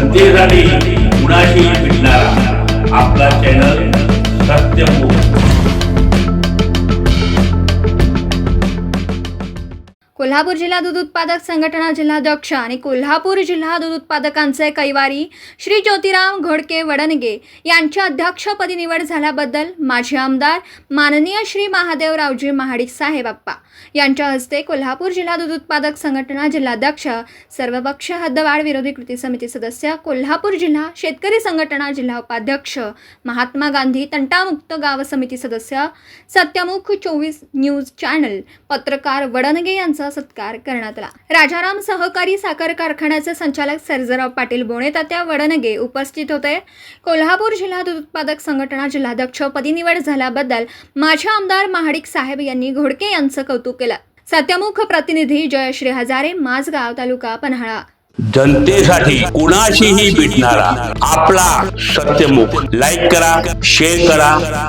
जनतेसाठी कुणाशी भेटणारा कोल्हापूर जिल्हा दूध उत्पादक संघटना जिल्हाध्यक्ष आणि कोल्हापूर जिल्हा दूध उत्पादकांचे कैवारी श्री ज्योतिराम घोडके वडनगे यांच्या अध्यक्षपदी निवड झाल्याबद्दल माजी आमदार माननीय श्री महादेवरावजी महाडिक साहेब आप्पा यांच्या हस्ते कोल्हापूर जिल्हा दूध उत्पादक संघटना जिल्हाध्यक्ष सर्वपक्ष हद्दवाढ विरोधी कृती समिती सदस्य कोल्हापूर जिल्हा शेतकरी संघटना जिल्हा उपाध्यक्ष महात्मा गांधी तंटामुक्त गाव समिती सदस्य सत्यमुख चोवीस न्यूज चॅनल पत्रकार वडनगे यांचा सत्कार करण्यात आला. राजाराम सहकारी साखर कारखान्याचे संचालक सर्जराव पाटील बोणे तात्या वडनगे उपस्थित होते. कोल्हापूर जिल्हा दूध उत्पादक संघटना जिल्हाध्यक्ष पदी निवड झाल्याबद्दल माजी आमदार महाडिक साहेब यांनी घोडके यांचं कौतुक केलं. सत्यमुख प्रतिनिधी जयश्री हजारे माझगाव तालुका पन्हाळा. जनतेसाठी कुणाशीही भेटणारा आपला सत्यमुख. लाईक करा शेअर करा